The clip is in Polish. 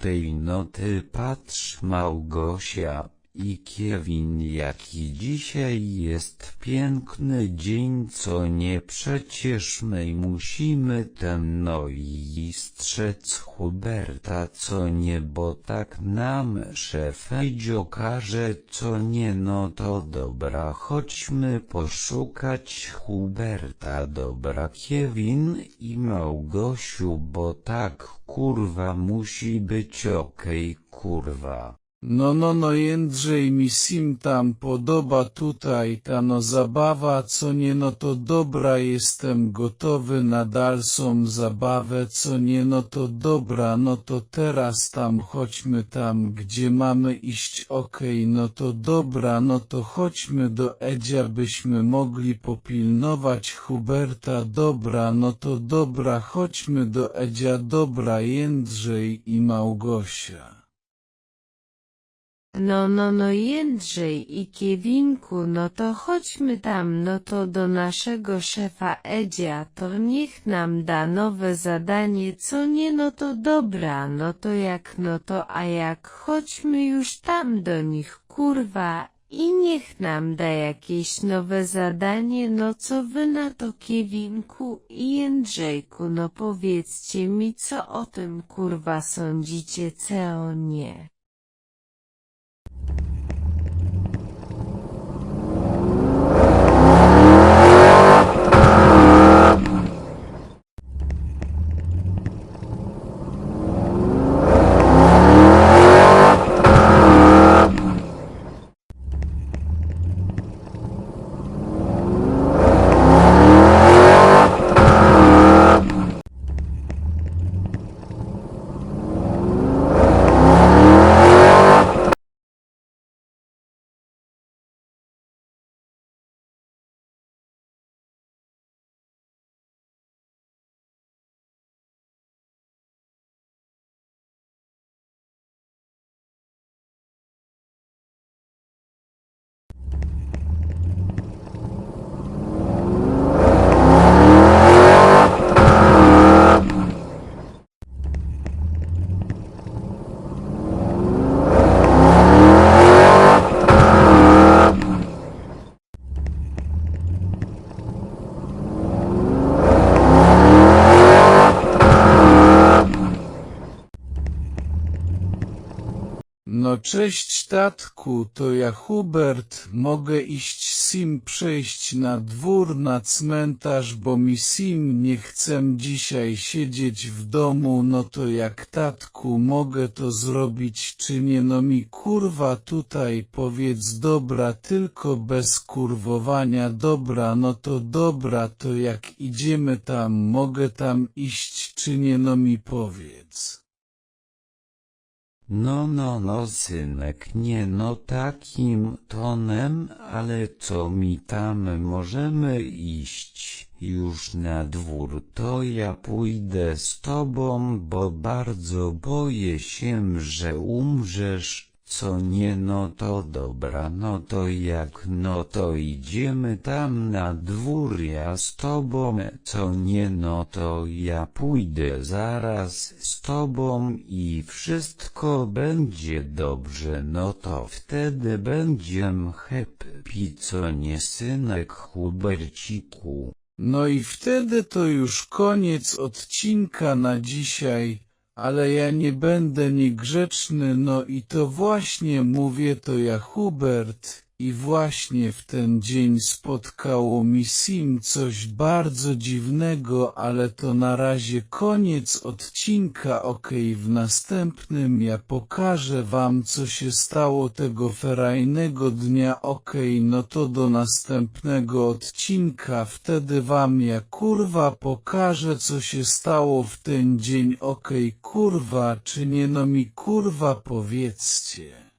tej noty patrz Małgosia i Kiewin jaki dzisiaj jest piękny dzień co nie przecież my musimy ten no i strzec Huberta co nie bo tak nam szef Edzio co nie no to dobra chodźmy poszukać Huberta dobra Kiewin i Małgosiu bo tak kurwa musi być okej kurwa. No no no Jędrzej mi sim tam podoba tutaj ta no zabawa co nie no to dobra jestem gotowy na dalszą zabawę co nie no to dobra no to teraz tam chodźmy tam gdzie mamy iść okej no to dobra no to chodźmy do Edzia byśmy mogli popilnować Huberta dobra no to dobra chodźmy do Edzia dobra Jędrzej i Małgosia. No no no Jędrzej i Kiewinku no to chodźmy tam no to do naszego szefa Edzia to niech nam da nowe zadanie co nie no to dobra no to jak no to a jak chodźmy już tam do nich kurwa i niech nam da jakieś nowe zadanie no co wy na to Kiewinku i Jędrzejku no powiedzcie mi co o tym kurwa sądzicie co nie. No cześć tatku, to ja Hubert, mogę iść sim przejść na dwór na cmentarz, bo mi sim nie chcę dzisiaj siedzieć w domu, no to jak tatku mogę to zrobić czy nie, no mi kurwa tutaj powiedz dobra, tylko bez kurwowania. Dobra, no to dobra, to jak idziemy tam, mogę tam iść czy nie, no mi powiedz. No no no synek nie no takim tonem, ale co mi tam możemy iść? Już na dwór to ja pójdę z tobą bo bardzo boję się że umrzesz, co nie no to dobra no to jak no to idziemy tam na dwór ja z tobą. Co nie no to ja pójdę zaraz z tobą i wszystko będzie dobrze no to wtedy będziem happy. Co nie synek Huberciku. No i wtedy to już koniec odcinka na dzisiaj, ale ja nie będę niegrzeczny, no i to właśnie mówię to ja Hubert i właśnie w ten dzień spotkało mi Sim coś bardzo dziwnego, ale to na razie koniec odcinka, okej, w następnym ja pokażę wam co się stało tego ferajnego dnia, okej, no to do następnego odcinka, wtedy wam ja kurwa pokażę co się stało w ten dzień, okej, kurwa, czy nie? No mi kurwa powiedzcie.